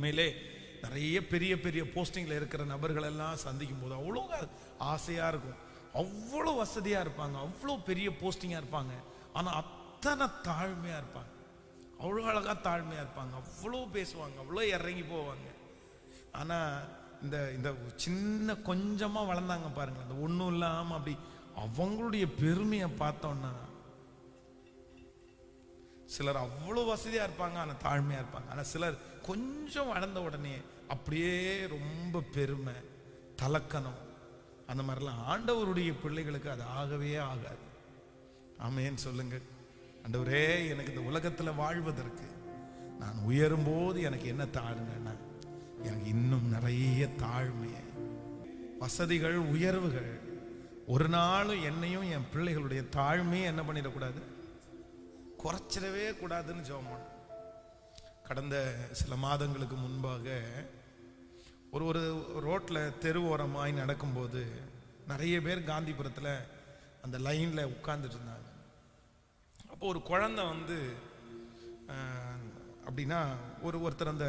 உண்மையிலே நிறைய பெரிய பெரிய போஸ்டிங்கில் இருக்கிற நபர்களெல்லாம் சந்திக்கும் போது அவ்வளோ ஆசையாக இருக்கும். அவ்வளோ வசதியாக இருப்பாங்க. அவ்வளோ பெரிய போஸ்டிங்காக இருப்பாங்க. ஆனால் அத்தனை தாழ்மையாக இருப்பாங்க. அவ்வளோ அழகாக தாழ்மையாக இருப்பாங்க. அவ்வளோ பேசுவாங்க. அவ்வளோ இறங்கி போவாங்க. ஆனால் இந்த இந்த சின்ன கொஞ்சமாக வளர்ந்தாங்க பாருங்கள் இந்த ஒன்றும் இல்லாமல் அப்படி அவங்களுடைய பெருமையை பார்த்தோன்னா சிலர் அவ்வளோ வசதியாக இருப்பாங்க ஆனால் தாழ்மையாக இருப்பாங்க. ஆனால் சிலர் கொஞ்சம் வளர்ந்த உடனே அப்படியே ரொம்ப பெருமை தலக்கணம் அந்த மாதிரிலாம் ஆண்டவருடைய பிள்ளைகளுக்கு அது ஆகவே ஆகாது. ஆமேன்னு சொல்லுங்கள். ஆண்டவரே எனக்கு இந்த உலகத்தில் வாழ்வதற்கு நான் உயரும்போது எனக்கு என்ன தாழ்மைன்னா எனக்கு இன்னும் நிறைய தாழ்மை வசதிகள் உயர்வுகள். ஒரு நாளும் என்னையும் என் பிள்ளைகளுடைய தாழ்மையை என்ன பண்ணிடக்கூடாது? குறைச்சிடவே கூடாதுன்னு ஜெபம் கடந்த சில மாதங்களுக்கு முன்பாக ஒரு ஒரு ரோட்டில் தெரு ஓரமாய் நடக்கும்போது நிறைய பேர் காந்திபுரத்தில் அந்த லைனில் உட்கார்ந்துட்டு இருந்தாங்க. அப்போ ஒரு குழந்தை வந்து அப்படின்னா ஒரு ஒருத்தர் அந்த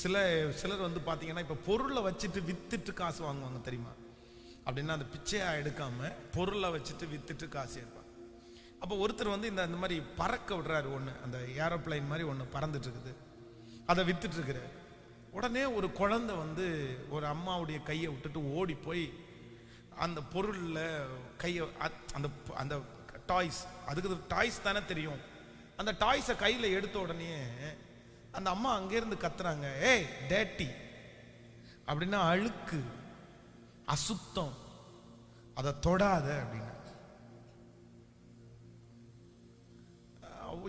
சில சிலர் வந்து பார்த்தீங்கன்னா இப்போ பொருளை வச்சுட்டு விற்றுட்டு காசு வாங்குவாங்க தெரியுமா? அப்படின்னா அந்த பிச்சையாக எடுக்காமல் பொருளை வச்சுட்டு விற்றுட்டு காசு எடுப்பாங்க அப்போ ஒருத்தர் வந்து இந்த இந்த மாதிரி பறக்க விடுறாரு ஒன்று அந்த ஏரோப்ளைன் மாதிரி ஒன்று பறந்துட்டு இருக்குது அதை வித்துட்டு உடனே ஒரு குழந்தை வந்து ஒரு அம்மாவுடைய கையை விட்டுட்டு ஓடி போய் அந்த பொருளில் கையை அந்த அந்த டாய்ஸ் அதுக்கு டாய்ஸ் தானே தெரியும். அந்த டாய்ஸை கையில் எடுத்த உடனே அந்த அம்மா அங்கேருந்து கத்துறாங்க ஏய் டேட்டி. அப்படின்னா அழுக்கு அசுத்தம். அதை தொடாத அப்படின்னா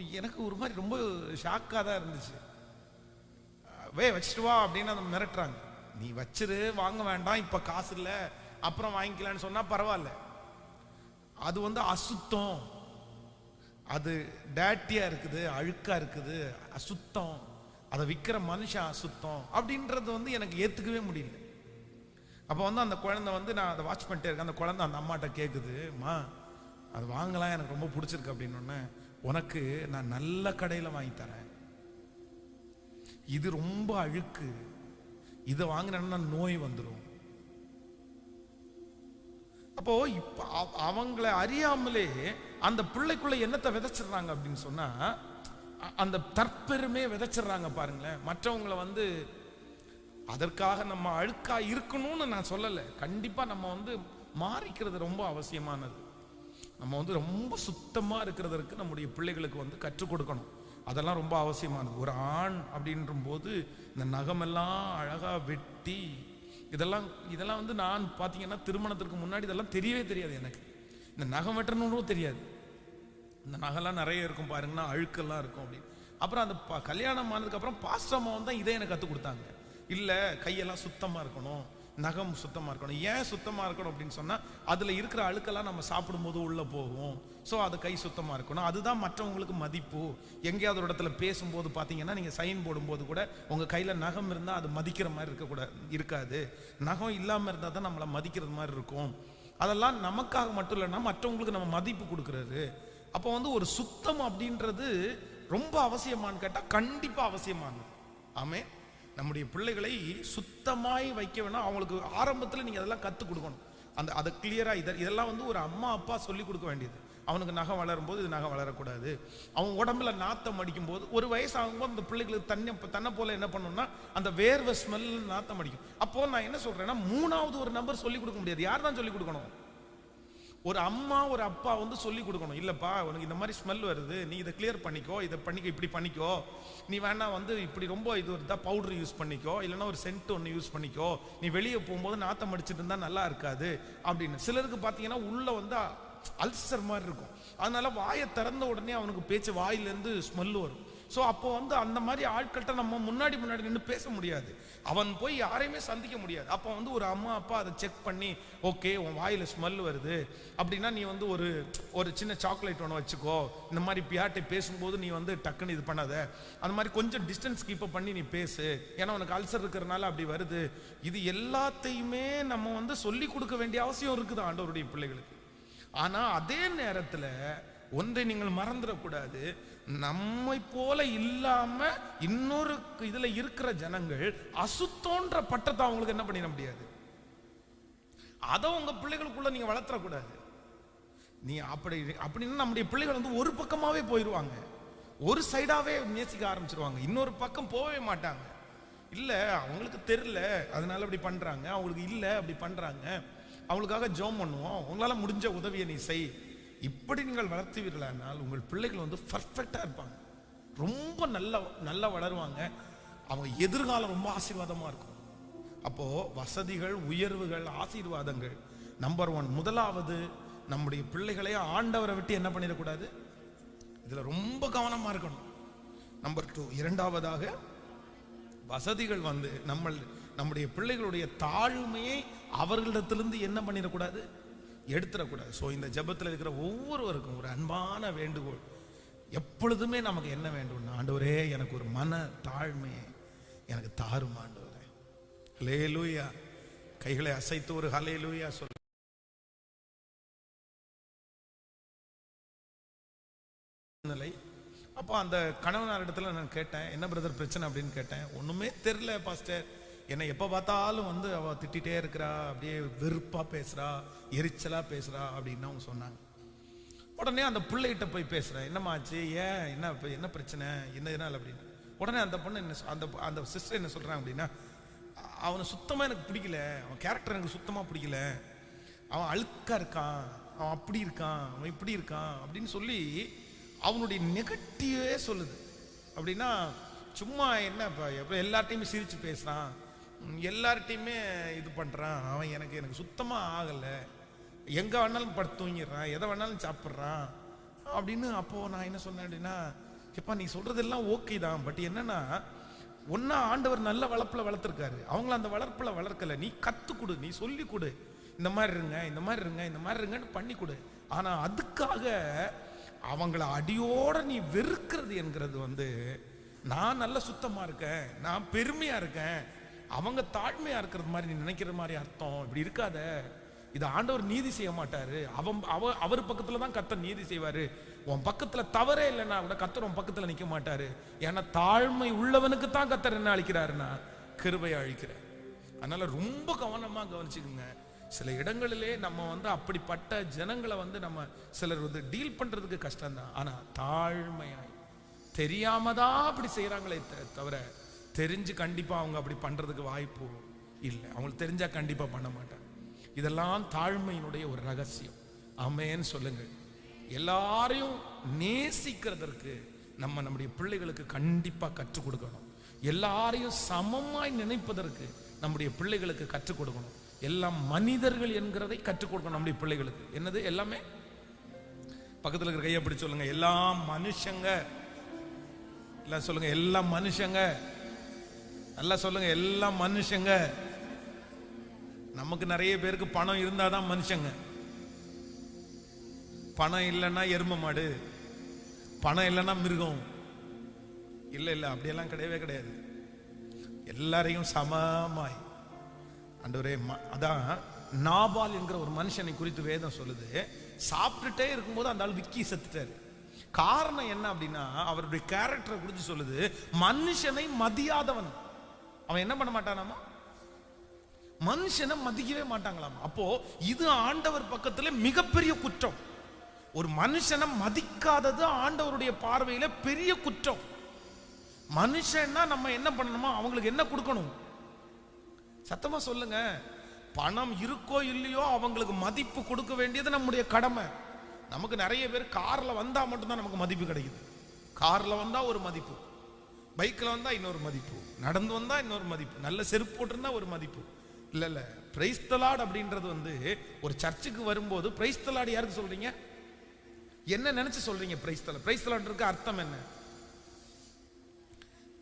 எனக்கு ஒரு மாதிரி ரொம்ப ஷாக்காக தான் இருந்துச்சு. வே வச்சுட்டு வா அப்படின்னு அதை மிரட்டுறாங்க. நீ வச்சிரு வாங்க வேண்டாம் இப்போ காசு இல்லை அப்புறம் வாங்கிக்கலான்னு சொன்னால் பரவாயில்ல. அது வந்து அசுத்தம். அது டேட்டியாக இருக்குது அழுக்காக இருக்குது அசுத்தம். அதை விற்கிற மனுஷன் அசுத்தம். அப்படின்றது வந்து எனக்கு ஏற்றுக்கவே முடியல. அப்போ வந்து அந்த குழந்தை வந்து நான் அதை வாட்ச் பண்ணிட்டே இருக்கேன். அந்த குழந்தை அந்த அம்மாட்ட கேட்குது அது வாங்கலாம் எனக்கு ரொம்ப பிடிச்சிருக்கு அப்படின்னு உனக்கு நான் நல்ல கடையில் வாங்கி தரேன். இது ரொம்ப அழுக்கு. இதை வாங்கினா நோய் வந்துடும் அப்போ இப்ப அவ- அவங்கள அறியாமலே அந்த பிள்ளைக்குள்ள என்னத்தை விதைச்சிடுறாங்க அப்படின்னு சொன்னா அந்த தற்பெருமே விதைச்சிடுறாங்க பாருங்களேன். மற்றவங்களை வந்து அதற்காக நம்ம அழுக்கா இருக்கணும்னு நான் சொல்லலை. கண்டிப்பா நம்ம வந்து மாறிக்கிறது ரொம்ப அவசியமானது. நம்ம வந்து ரொம்ப சுத்தமாக இருக்கிறதற்கு நம்முடைய பிள்ளைகளுக்கு வந்து கற்றுக் கொடுக்கணும். அதெல்லாம் ரொம்ப அவசியமானது. ஒரு ஆண் அப்படின்ற போது இந்த நகமெல்லாம் அழகாக வெட்டி இதெல்லாம் இதெல்லாம் வந்து நான் பார்த்தீங்கன்னா திருமணத்திற்கு முன்னாடி இதெல்லாம் தெரியவே தெரியாது எனக்கு. இந்த நகம் வெட்டணும்னு தெரியாது. இந்த நகைலாம் நிறைய இருக்கும் பாருங்கன்னா அழுக்கெல்லாம் இருக்கும் அப்படின்னு அப்புறம் அந்த ப- கல்யாணம் ஆனதுக்கப்புறம் அப்புறம் தான் இதை எனக்கு கற்றுக் கொடுத்தாங்க. இல்லை கையெல்லாம் சுத்தமாக இருக்கணும். நகம் சுத்தமாக இருக்கணும். ஏன் சுத்தமாக இருக்கணும் அப்படின்னு சொன்னால் அதில் இருக்கிற அழுக்கெல்லாம் நம்ம சாப்பிடும்போது உள்ளே போகும். ஸோ அது கை சுத்தமாக இருக்கணும். அதுதான் மற்றவங்களுக்கு மதிப்பு. எங்கேயாவது ஒரு இடத்துல பேசும்போது பார்த்தீங்கன்னா நீங்கள் சைன் போடும்போது கூட உங்கள் கையில் நகம் இருந்தால் அது மதிக்கிற மாதிரி இருக்கக்கூடாது இருக்காது. நகம் இல்லாமல் இருந்தால் தான் நம்மளை மதிக்கிறது மாதிரி இருக்கும். அதெல்லாம் நமக்காக மட்டும் இல்லைன்னா மற்றவங்களுக்கு நம்ம மதிப்பு கொடுக்கறது. அப்போ வந்து ஒரு சுத்தம் அப்படின்றது ரொம்ப அவசியமான்னு கேட்டால் கண்டிப்பாக அவசியமானது. ஆமே நம்முடைய பிள்ளைகளை சுத்தமாய் வைக்க வேணாம். அவங்களுக்கு ஆரம்பத்தில் நீங்கள் அதெல்லாம் கற்றுக் கொடுக்கணும். அந்த அதை கிளியராக இதை இதெல்லாம் வந்து ஒரு அம்மா அப்பா சொல்லி கொடுக்க வேண்டியது. அவனுக்கு நகம் வளரும் போது இது நகை வளரக்கூடாது. அவன் உடம்புல நாத்தம் அடிக்கும் போது ஒரு வயசு ஆகும்போது அந்த பிள்ளைகளுக்கு தன்னை தன்னை போல என்ன பண்ணணும்னா அந்த வேர்வை ஸ்மெல் நாத்தம் அடிக்கும். அப்போ நான் என்ன சொல்றேன்னா மூணாவது ஒரு நம்பர் சொல்லி கொடுக்க முடியாது. யார் தான் சொல்லி கொடுக்கணும்? ஒரு அம்மா ஒரு அப்பா வந்து சொல்லி கொடுக்கணும். இல்லப்பா உனக்கு இந்த மாதிரி ஸ்மெல் வருது. நீ இதை கிளியர் பண்ணிக்கோ. இதை பண்ணிக்கோ இப்படி பண்ணிக்கோ. நீ வேணா வந்து இப்படி ரொம்ப இது ஒரு பவுடர் யூஸ் பண்ணிக்கோ. இல்லைன்னா ஒரு சென்ட் ஒன்று யூஸ் பண்ணிக்கோ. நீ வெளியே போகும்போது நாத்தம் அடிச்சுட்டு இருந்தா நல்லா இருக்காது. அப்படின்னு. சிலருக்கு பார்த்தீங்கன்னா உள்ள வந்து அல்சர் மாதிரி இருக்கும். அதனால வாயை திறந்த உடனே அவனுக்கு பேச்சு வாயிலேருந்து ஸ்மெல் வரும். ஸோ அப்போ வந்து அந்த மாதிரி ஆட்கள்கிட்ட நம்ம முன்னாடி முன்னாடி நின்று பேச முடியாது. அவன் போய் யாரையுமே சந்திக்க முடியாது. அப்போ வந்து ஒரு அம்மா அப்பா அதை செக் பண்ணி ஓகே உன் வாயில் ஸ்மெல் வருது. அப்படின்னா நீ வந்து ஒரு ஒரு சின்ன சாக்லேட் ஒன்று வச்சுக்கோ. இந்த மாதிரி பியாட்டை பேசும்போது நீ வந்து டக்குன்னு இது பண்ணாத. அந்த மாதிரி கொஞ்சம் டிஸ்டன்ஸ் கீப்பப் பண்ணி நீ பேசு. ஏன்னா உனக்கு அல்சர் இருக்கிறனால அப்படி வருது. இது எல்லாத்தையுமே நம்ம வந்து சொல்லி கொடுக்க வேண்டிய அவசியம் இருக்குது ஆண்டவருடைய பிள்ளைகளுக்கு. ஆனால் அதே நேரத்தில் ஒன்றை நீங்கள் மறந்துடக்கூடாது. நம்மை போல இல்லாம இன்னொரு இதுல இருக்கிற ஜனங்கள் அசுத்தோன்ற பட்டத்தை அவங்களுக்கு என்ன பண்ணிட முடியாது? அதை உங்க பிள்ளைகளுக்குள்ள நீங்க வளர்த்தக்கூடாது நீ அப்படி அப்படின்னா நம்முடைய பிள்ளைகள் வந்து ஒரு பக்கமாவே போயிடுவாங்க ஒரு சைடாவே நேசிக்க ஆரம்பிச்சிருவாங்க. இன்னொரு பக்கம் போகவே மாட்டாங்க. இல்ல அவங்களுக்கு தெரியல அதனால அப்படி பண்றாங்க. அவங்களுக்கு இல்ல அப்படி பண்றாங்க. அவங்களுக்காக ஜோம் பண்ணுவோம். உங்களால முடிஞ்ச உதவியை நீ செய். இப்படி நீங்கள் வளர்த்துவீர்களானால் உங்கள் பிள்ளைகள் வந்து பர்ஃபெக்டாக இருப்பாங்க. ரொம்ப நல்ல நல்லா வளருவாங்க. அவங்க எதிர்காலம் ரொம்ப ஆசீர்வாதமாக இருக்கும். அப்போது வசதிகள் உயர்வுகள் ஆசீர்வாதங்கள். நம்பர் ஒன் முதலாவது நம்முடைய பிள்ளைகளை ஆண்டவரை விட்டு என்ன பண்ணிடக்கூடாது? இதில் ரொம்ப கவனமாக இருக்கணும். நம்பர் டூ இரண்டாவதாக வசதிகள் வந்து நம்ம நம்முடைய பிள்ளைகளுடைய தாழ்மையை அவர்களிடத்திலிருந்து என்ன பண்ணிடக்கூடாது? எடுத்துடக்கூடாது. ஸோ இந்த ஜெபத்தில் இருக்கிற ஒவ்வொருவருக்கும் ஒரு அன்பான வேண்டுகோள். எப்பொழுதுமே நமக்கு என்ன வேண்டும்னா ஆண்டவரே எனக்கு ஒரு மன தாழ்மையை எனக்கு தாரும் ஆண்டவரே. ஹலே லூயா கைகளை அசைத்து ஒரு ஹலே லூயா சொல். நிலை. அப்போ அந்த கணவனார் இடத்துல நான் கேட்டேன் என்ன பிரதர் பிரச்சனை? அப்படின்னு கேட்டேன். ஒன்றுமே தெரில பாஸ்டர் என்னை எப்போ பார்த்தாலும் வந்து அவ திட்டிகிட்டே இருக்கிறா அப்படியே வெறுப்பா பேசுறா எரிச்சலா பேசுறா அப்படின்னு அவங்க சொன்னாங்க. உடனே அந்த பிள்ளைகிட்ட போய் பேசுறேன் என்னம்மா ஆச்சு? ஏன்? என்ன இப்போ என்ன பிரச்சனை? என்ன இதனால் அப்படின்னு. உடனே அந்த பொண்ணு என்ன அந்த அந்த சிஸ்டர் என்ன சொல்றாங்க அப்படின்னா அவனை சுத்தமா எனக்கு பிடிக்கல அவன் கேரக்டர் எனக்கு சுத்தமா பிடிக்கல. அவன் அழுக்கா இருக்கான் அவன் அப்படி இருக்கான் அவன் இப்படி இருக்கான் அப்படின்னு சொல்லி அவனுடைய நெகட்டிவே சொல்லுது. அப்படின்னா சும்மா என்ன இப்போ எப்போ எல்லார்ட்டையுமே சிரித்து பேசுகிறான் எல்லார்ட்டையுமே இது பண்ணுறான் அவன் எனக்கு எனக்கு சுத்தமாக ஆகலை. எங்கே வேணாலும் படுத்து தூங்கிடுறான். எதை வேணாலும் சாப்பிட்றான். அப்படின்னு அப்போது நான் என்ன சொன்னேன் அப்படின்னா எப்பா நீ சொல்கிறதெல்லாம் ஓகே தான். பட் என்னென்னா ஒன்றா ஆண்டவர் நல்ல வளர்ப்பில் வளர்த்துருக்காரு. அவங்கள அந்த வளர்ப்பில் வளர்க்கல. நீ கத்து கொடு. நீ சொல்லி கொடு. இந்த மாதிரி இருங்க இந்த மாதிரி இருங்க இந்த மாதிரி இருங்கன்னு பண்ணி கொடு. ஆனால் அதுக்காக அவங்கள அடியோட நீ வெறுக்கிறது என்கிறது வந்து நான் நல்ல சுத்தமாக இருக்கேன். நான் பெருமையாக இருக்கேன். அவங்க தாழ்மையா இருக்கிறது மாதிரி நீ நினைக்கிற மாதிரி அர்த்தம். இப்படி இருக்காத. இது ஆண்டவர் நீதி செய்ய மாட்டாரு. அவன் அவ அவர் பக்கத்துல தான் கத்தர் நீதி செய்வாரு. உன் பக்கத்துல தவறே இல்லைன்னா கூட கத்தர் உன் பக்கத்துல நிக்க மாட்டாரு. ஏன்னா தாழ்மை உள்ளவனுக்கு தான் கத்தர் என்ன அழிக்கிறாருன்னா கிருபையை அழிக்கிறார் அதனால ரொம்ப கவனமா கவனிச்சுக்குங்க. சில இடங்களிலே நம்ம வந்து அப்படிப்பட்ட ஜனங்களை வந்து நம்ம சிலர் வந்து டீல் பண்றதுக்கு கஷ்டம்தான். ஆனா தாழ்மையாய் தெரியாம தான் அப்படி செய்யறாங்களே தவிர தெரிஞ்சு கண்டிப்பாக அவங்க அப்படி பண்றதுக்கு வாய்ப்பு இல்லை. அவங்களுக்கு தெரிஞ்சா கண்டிப்பாக பண்ண மாட்டாங்க. இதெல்லாம் தாழ்மையினுடைய ஒரு ரகசியம். அமேன்னு சொல்லுங்கள். எல்லாரையும் நேசிக்கிறதற்கு நம்ம நம்முடைய பிள்ளைகளுக்கு கண்டிப்பாக கற்றுக் கொடுக்கணும். எல்லாரையும் சமமாய் நினைப்பதற்கு நம்முடைய பிள்ளைகளுக்கு கற்றுக் கொடுக்கணும். எல்லாம் மனிதர்கள் என்கிறதை கற்றுக் கொடுக்கணும் நம்முடைய பிள்ளைகளுக்கு. என்னது? எல்லாமே? பக்கத்துல இருக்கிற கையை அப்படி சொல்லுங்க. எல்லாம் மனுஷங்க. எல்லாம் சொல்லுங்க. எல்லாம் மனுஷங்க. நல்லா சொல்லுங்க எல்லாம் மனுஷங்க. நமக்கு நிறைய பேருக்கு பணம் இருந்தாதான் மனுஷங்க. பணம் இல்லைன்னா எரும மாடு. பணம் இல்லைன்னா மிருகம். இல்லை இல்லை அப்படியெல்லாம் கிடையவே கிடையாது. எல்லாரையும் சமமாய். ஆண்டவரே ம- அதான் நாபால் என்கிற ஒரு மனுஷனை குறித்து வேதம் சொல்லுது. சாப்பிட்டுட்டே இருக்கும்போது அந்த ஆள் விக்கி செத்துட்டாரு. காரணம் என்ன அப்படின்னா அவருடைய கேரக்டரை குறித்து சொல்லுது மனுஷனை மதியாதவன். அவன் என்ன பண்ண மாட்டானாமா? மனுஷனை மதிக்கவே மாட்டாங்களாம்? அப்போ இது ஆண்டவர் பக்கத்துல மிகப்பெரிய குற்றம். ஒரு மனுஷனை மதிக்காதது ஆண்டவருடைய பார்வையில பெரிய குற்றம். மனுஷன்னா நம்ம என்ன பண்ணணுமோ? அவங்களுக்கு என்ன கொடுக்கணும்? சத்தமா சொல்லுங்க. பணம் இருக்கோ இல்லையோ அவங்களுக்கு மதிப்பு கொடுக்க வேண்டியது நம்முடைய கடமை. நமக்கு நிறைய பேர் கார்ல வந்தா மட்டும்தான் நமக்கு மதிப்பு கிடைக்குது. கார்ல வந்தா ஒரு மதிப்பு. பைக்கில் வந்தால் இன்னொரு மதிப்பு. நடந்து வந்தால் இன்னொரு மதிப்பு. நல்ல செருப்பு போட்டிருந்தா ஒரு மதிப்பு. இல்லை இல்லை. பிரைஸ்தலாட் அப்படின்றது வந்து ஒரு சர்ச்சுக்கு வரும்போது பிரைஸ்தலாட் யாருக்கு சொல்கிறீங்க என்ன நினச்சி சொல்கிறீங்க பிரைஸ்தலா பிரைஸ்தலாட்ருக்கு அர்த்தம் என்ன?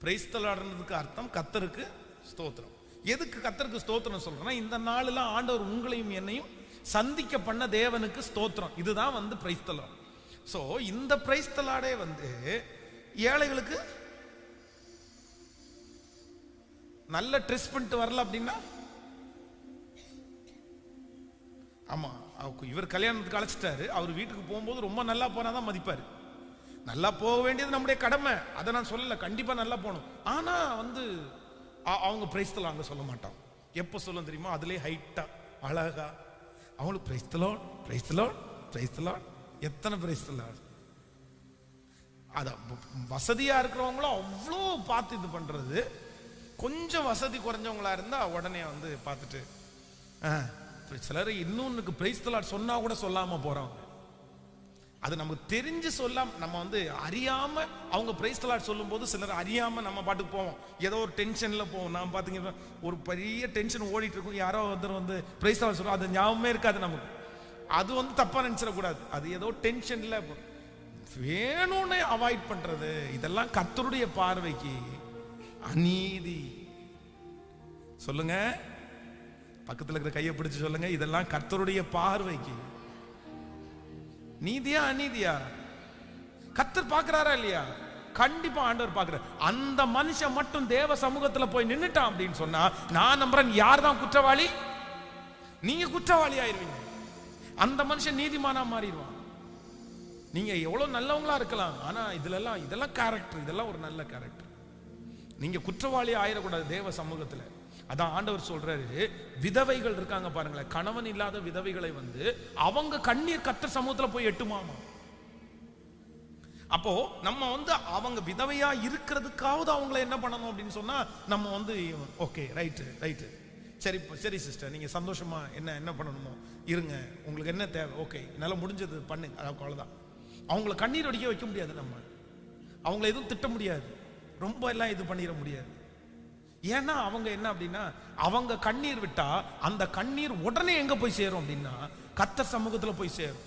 பிரைஸ்தலாடுறதுக்கு அர்த்தம் கத்தருக்கு ஸ்தோத்திரம். எதுக்கு கத்தருக்கு ஸ்தோத்திரம் சொல்கிறேன்னா இந்த நாளில் ஆண்டவர் உங்களையும் என்னையும் சந்திக்க பண்ண தேவனுக்கு ஸ்தோத்திரம். இதுதான் வந்து பிரைஸ்தலம் ஸோ இந்த பிரைஸ்தலாடே வந்து ஏழைகளுக்கு நல்ல ட்ரெஸ் பண்ணிட்டு வரல அப்படின்னா? ஆமா அவருக்கு இவர் கல்யாணத்துக்கு அழைச்சிட்டாரு. அவர் வீட்டுக்கு போகும்போது ரொம்ப நல்லா போனாதான் மதிப்பாரு. நல்லா போக வேண்டியது நம்முடைய கடமை. அதை நான் சொல்லல. கண்டிப்பா நல்லா போகணும். ஆனா வந்து அவங்க பிரைஸ்தலம் அங்க சொல்ல மாட்டான். எப்போ சொல்ல தெரியுமா? அதுலயே ஹைட்டா அழகா. அவங்களுக்கு பிரைஸ்தலோட் பிரைஸ்தலோட் பிரைஸ்தலோட் எத்தனை பிரைஸ்தலோட் அத வ- வசதியா இருக்கிறவங்களும் அவ்வளோ பார்த்து இது பண்றது. கொஞ்சம் வசதி குறைஞ்சவங்களா இருந்தா உடனே வந்து பார்த்துட்டு ஆ, சிலர் இன்னொன்னுக்கு பிரைஸ் தலாட் சொன்னா கூட சொல்லாம போறவங்க. அது நமக்கு தெரிஞ்சு சொல்லாம நம்ம வந்து அறியாம அவங்க பிரைஸ் தலாட் சொல்லும்போது சிலர் அறியாம நம்ம பாட்டுக்கு போவோம். ஏதோ ஒரு டென்ஷன்ல போவோம். நான் பாத்தீங்கன்னா ஒரு பெரிய டென்ஷன் ஓடிட்டு இருக்கும். யாரோ ஒருத்தர் வந்து பிரைஸ் தலாட் சொல்லுவோம் அது ஞாபகமே இருக்காது நமக்கு. அது வந்து தப்பா நினைச்சிடக்கூடாது. அது ஏதோ டென்ஷன்ல வேணும்னு அவாய்ட் பண்றது. இதெல்லாம் கத்தருடைய பார்வைக்கு அநீதி. சொல்லுங்க. பக்கத்துல இருக்கிற கையை பிடிச்சு சொல்லுங்க. இதெல்லாம் கர்த்தருடைய பார்வைக்கு. நீதியா அநீதியா? கத்தர் பாக்குறாரா இல்லையா? கண்டிப்பா ஆண்டவர் பாக்குறாரு அந்த மனுஷன் மட்டும் தேவ சமூகத்துல போய் நின்னுட்டான் அப்படின்னு சொன்னா நான் நம்புறேன் யார் தான் குற்றவாளி? நீங்க குற்றவாளி ஆயிருவீங்க. அந்த மனுஷன் நீதிமானா மாறிடுவான். நீங்க எவ்வளவு நல்லவங்களா இருக்கலாம். ஆனா இதுல எல்லாம் இதெல்லாம் கேரக்டர் இதெல்லாம் ஒரு நல்ல கேரக்டர் நீங்க குற்றவாளி ஆயிடக்கூடாது தேவ சமூகத்துல. அதான் ஆண்டவர் சொல்றாரு விதவைகள் இருக்காங்க பாருங்களேன் கணவன் இல்லாத விதவைகளை வந்து அவங்க கண்ணீர் கத்த சமூகத்துல போய் எட்டுமாமா? அப்போ நம்ம வந்து அவங்க விதவையா இருக்கிறதுக்காவது அவங்கள என்ன பண்ணணும் அப்படின்னு சொன்னா நம்ம வந்து ஓகே ரைட்டு ரைட்டு சரி சரி சிஸ்டர் நீங்க சந்தோஷமா என்ன என்ன பண்ணணுமோ இருங்க. உங்களுக்கு என்ன தேவை? ஓகே என்னால் முடிஞ்சது பண்ணுங்க அவ்வளோதான் அவங்கள கண்ணீர் அடிக்க வைக்க முடியாது நம்ம. அவங்கள எதுவும் திட்ட முடியாது. ரொம்ப எல்லாம் இது பண்ணிட முடியாது. ஏன்னா அவங்க என்ன அப்படின்னா அவங்க கண்ணீர் விட்டா அந்த கண்ணீர் உடனே எங்க போய் சேரும் அப்படின்னா கத்தர் சமூகத்துல போய் சேரும்.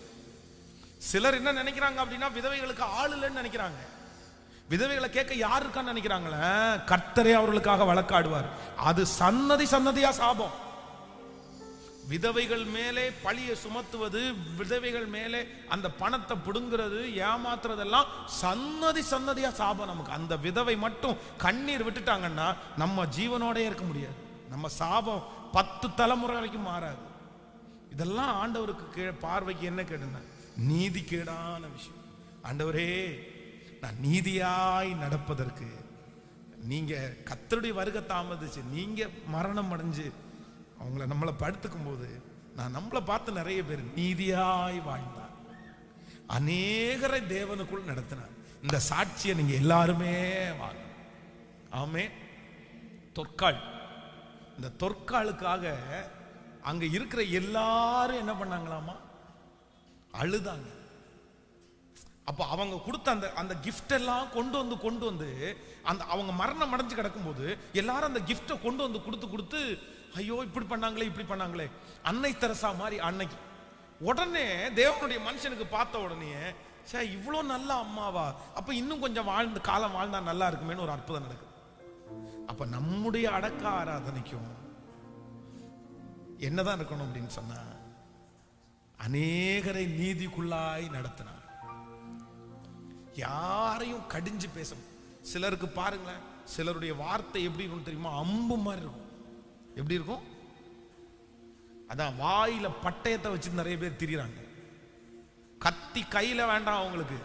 சிலர் என்ன நினைக்கிறாங்க அப்படின்னா விதவைகளுக்கு ஆள் இல்லைன்னு நினைக்கிறாங்க. விதவைகளை கேட்க யார் இருக்கான்னு நினைக்கிறாங்களே? கர்த்தரே அவர்களுக்காக வழக்காடுவார். அது சன்னதி சன்னதியா சாபம். விதவைகள் மேலே பழியை சுமத்துவது விதவைகள் மேலே அந்த பணத்தை பிடுங்கிறது ஏமாத்துறதெல்லாம் சன்னதி சன்னதியா சாபம் நமக்கு. அந்த விதவை மட்டும் கண்ணீர் விட்டுட்டாங்கன்னா நம்ம ஜீவனோடயே இருக்க முடியாது. நம்ம சாபம் பத்து தலைமுறை வரைக்கும் மாறாது. இதெல்லாம் ஆண்டவருக்கு கீழே பார்வைக்கு என்ன கேடுனா நீதி கேடான விஷயம். ஆண்டவரே நான் நீதியாய் நடப்பதற்கு நீங்க கத்தருடைய வருகை தாமதிச்சு நீங்க மரணம் அடைஞ்சு அவங்கள நம்மளை படுத்துக்கும் போது நான் நம்மளை பார்த்து நிறைய பேர் நீதியாய் வாழ்ந்தார். அநேகரை தேவனுக்குள் நடத்தினார். இந்த சாட்சியை நீங்க எல்லாருமே வாங்க. ஆமே தொற்காள் இந்த தொற்காலுக்காக அங்க இருக்கிற எல்லாரும் என்ன பண்ணாங்களாமா? அழுதாங்க. அப்போ அவங்க கொடுத்த அந்த அந்த கிஃப்டெல்லாம் கொண்டு வந்து கொண்டு வந்து அந்த அவங்க மரணம் அடைஞ்சு கிடக்கும்போது எல்லாரும் அந்த கிஃப்டை கொண்டு வந்து கொடுத்து கொடுத்து ஐயோ இப்படி பண்ணாங்களே இப்படி பண்ணாங்களே. அன்னை தெரசா மாதிரி அன்னைக்கு. உடனே தேவனுடைய மனுஷனுக்கு பார்த்த உடனே சே இவ்வளோ நல்ல அம்மாவா? அப்போ இன்னும் கொஞ்சம் வாழ்ந்து காலம் வாழ்ந்தா நல்லா இருக்குமேனு ஒரு அற்புதம் நடக்குது. அப்போ நம்முடைய அடக்க ஆராதனைக்கும் என்னதான் இருக்கணும் அப்படின்னு சொன்னா அநேகரை நீதிக்குள்ளாய் நடத்தினார் யாரையும் கடிஞ்சு பேசும். சிலருக்கு பாருங்களேன் சிலருடைய வார்த்தை எப்படி இருக்கும் தெரியுமா? அம்பு மாதிரி இருக்கும். எப்படி இருக்கும்? அதான் வாயில பட்டயத்தை வச்சு நிறைய பேர் திரியறாங்க. கத்தி கையில வேண்டாம் அவங்களுக்கு.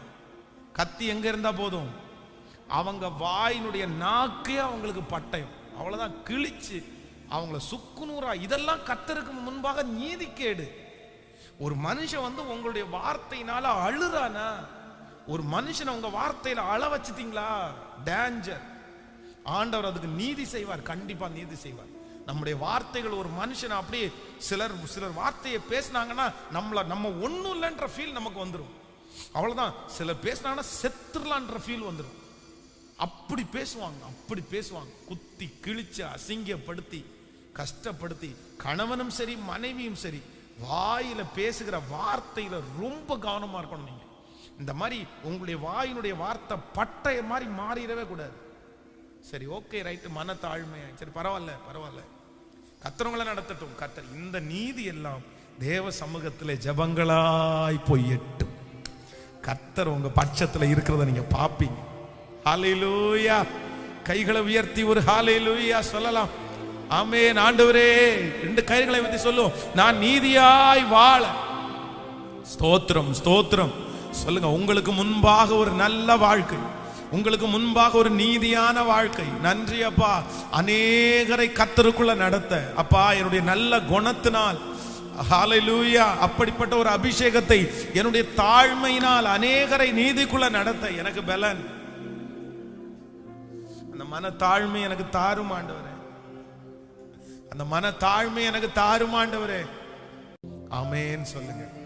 கத்தி எங்க இருந்தா போதும்? அவங்க வாயினுடைய நாக்கே அவங்களுக்கு பட்டயம். அவ்வளவுதான் கிழிச்சு அவங்கள சுக்குநூறா இதெல்லாம் கத்தருக்கு முன்பாக நீதிக்கேடு ஒரு மனுஷன் வந்து உங்களுடைய வார்த்தையினால அழுறானா? ஒரு மனுஷனை உங்க வார்த்தையில அழ வச்சுட்டீங்களா? டேஞ்சர் ஆண்டவர் அதுக்கு நீதி செய்வார் கண்டிப்பா நீதி செய்வார். நம்முடைய வார்த்தைகள் ஒரு மனுஷனை அப்படியே சிலர் சிலர் வார்த்தையை பேசினாங்கன்னா நம்மள நம்ம ஒன்றும் இல்லைன்ற ஃபீல் நமக்கு வந்துடும் அவ்வளோதான் சிலர் பேசினாங்கன்னா செத்துடலான்ற ஃபீல் வந்துடும் அப்படி பேசுவாங்க அப்படி பேசுவாங்க. குத்தி கிழிச்சு அசிங்கப்படுத்தி கஷ்டப்படுத்தி கணவனும் சரி மனைவியும் சரி வாயில பேசுகிற வார்த்தையில ரொம்ப கவனமா இருக்கணும் நீங்க. இந்த மாதிரி உங்களுடைய வாயினுடைய வார்த்தை பட்டய மாதிரி மாறிடவே கூடாது. சரி ஓகே ரைட்டு மன தாழ்மையா சரி பரவாயில்ல பரவாயில்ல. கத்துறவங்கள நடத்தட்டும். கத்தர் இந்த நீதி எல்லாம் தேவ சமூகத்திலே ஜபங்களாய் போய் எட்டும் கத்தர் உங்க பட்சத்தில் இருக்கிறத நீங்க பாப்பீங்க. ஹalleluya கைகளை உயர்த்தி ஒரு ஹalleluya சொல்லலாம். ஆமே ஆண்டவரே. ரெண்டு கைகளை பத்தி சொல்லுவோம். நான் நீதியாய் வாழ. ஸ்தோத்திரம் ஸ்தோத்திரம். சொல்லுங்க உங்களுக்கு முன்பாக ஒரு நல்ல வாழ்க்கை உங்களுக்கு முன்பாக ஒரு நீதியான வாழ்க்கை. நன்றி அப்பா. அநேகரை கத்தருக்குள்ள நடத்த. அப்பா என்னுடைய நல்ல குணத்தினால் ஹாலலூயா அப்படிப்பட்ட ஒரு அபிஷேகத்தை என்னுடைய தாழ்மையினால் அநேகரை நீதிக்குள்ள நடத்த எனக்கு பலன். அந்த மன தாழ்மை எனக்கு தாரும் ஆண்டவரே. அந்த மன தாழ்மை எனக்கு தாரும் ஆண்டவரே. சொல்லுங்க.